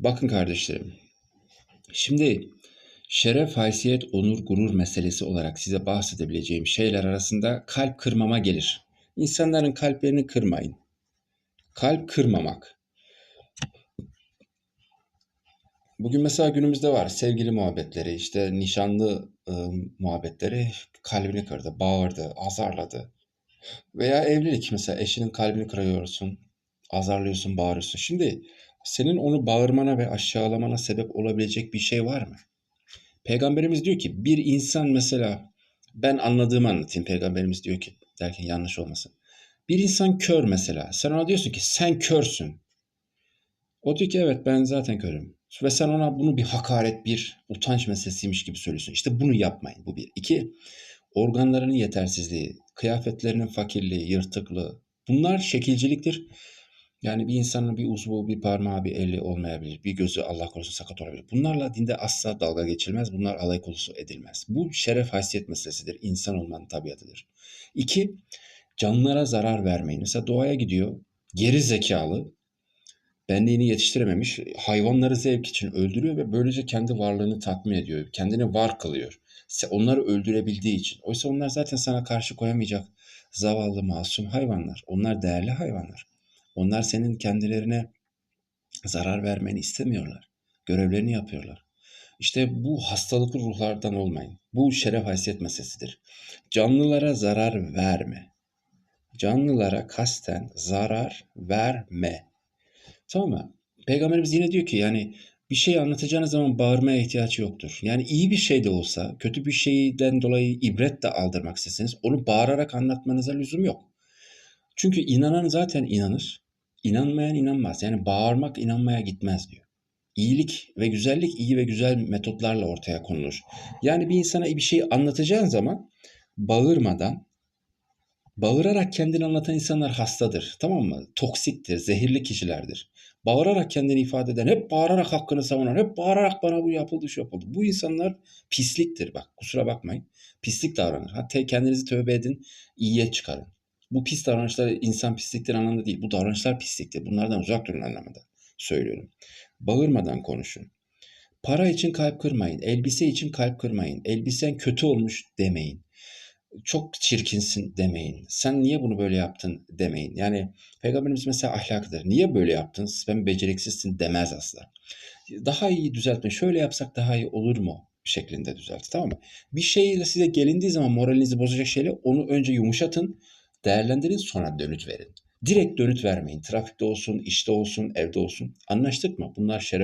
Bakın kardeşlerim. Şimdi şeref, haysiyet, onur, gurur meselesi olarak size bahsedebileceğim şeyler arasında kalp kırmama gelir. İnsanların kalplerini kırmayın. Kalp kırmamak. Bugün mesela günümüzde var sevgili muhabbetleri, işte nişanlı e, muhabbetleri kalbini kırdı, bağırdı, azarladı. Veya evlilik mesela eşinin kalbini kırıyorsun, azarlıyorsun, bağırıyorsun. Şimdi senin onu bağırmana ve aşağılamana sebep olabilecek bir şey var mı? Peygamberimiz diyor ki bir insan mesela ben anladığımı anlatayım. Peygamberimiz diyor ki derken yanlış olmasın. Bir insan kör mesela. Sen ona diyorsun ki sen körsün. O diyor ki evet ben zaten körüm. Ve sen ona bunu bir hakaret, bir utanç meselesiymiş gibi söylüyorsun. İşte bunu yapmayın. Bu bir. İki, organlarının yetersizliği, kıyafetlerinin fakirliği, yırtıklığı. Bunlar şekilciliktir. Yani bir insanın bir uzvu, bir parmağı, bir eli olmayabilir. Bir gözü Allah korusun sakat olabilir. Bunlarla dinde asla dalga geçilmez. Bunlar alay konusu edilmez. Bu şeref haysiyet meselesidir. İnsan olmanın tabiatıdır. İki, canlılara zarar vermeyin. Mesela doğaya gidiyor. Geri zekalı, benliğini yetiştirememiş, hayvanları zevk için öldürüyor ve böylece kendi varlığını tatmin ediyor. Kendini var kılıyor. Onları öldürebildiği için. Oysa onlar zaten sana karşı koyamayacak zavallı masum hayvanlar. Onlar değerli hayvanlar. Onlar senin kendilerine zarar vermeni istemiyorlar. Görevlerini yapıyorlar. İşte bu hastalıklı ruhlardan olmayın. Bu şeref haysiyet meselesidir. Canlılara zarar verme. Canlılara kasten zarar verme. Tamam mı? Peygamberimiz yine diyor ki yani bir şey anlatacağınız zaman bağırmaya ihtiyaç yoktur. Yani iyi bir şey de olsa, kötü bir şeyden dolayı ibret de aldırmak isteseniz onu bağırarak anlatmanıza lüzum yok. Çünkü inanan zaten inanır. İnanmayan inanmaz. Yani bağırmak inanmaya gitmez diyor. İyilik ve güzellik iyi ve güzel metotlarla ortaya konulur. Yani bir insana bir şey anlatacağın zaman bağırmadan, bağırarak kendini anlatan insanlar hastadır. Tamam mı? Toksiktir, zehirli kişilerdir. Bağırarak kendini ifade eden, hep bağırarak hakkını savunan, hep bağırarak bana bu yapıldı, şu yapıldı. Bu insanlar pisliktir bak. Kusura bakmayın. Pislik davranır. Hatta kendinizi tövbe edin, iyiye çıkarın. Bu pis davranışlar insan pisliktir anlamında değil. Bu davranışlar pisliktir. Bunlardan uzak durun anlamında söylüyorum. Bağırmadan konuşun. Para için kalp kırmayın. Elbise için kalp kırmayın. Elbisen kötü olmuş demeyin. Çok çirkinsin demeyin. Sen niye bunu böyle yaptın demeyin. Yani Peygamberimiz mesela ahlakıdır. Niye böyle yaptın? Sen beceriksizsin demez asla. Daha iyi düzeltme. Şöyle yapsak daha iyi olur mu? şeklinde düzeltin tamam mı? Bir şeyle size gelindiği zaman moralinizi bozacak şeyle onu önce yumuşatın değerlendirin sonra dönüt verin. Direkt dönüt vermeyin. Trafikte olsun, işte olsun, evde olsun. Anlaştık mı? Bunlar şeref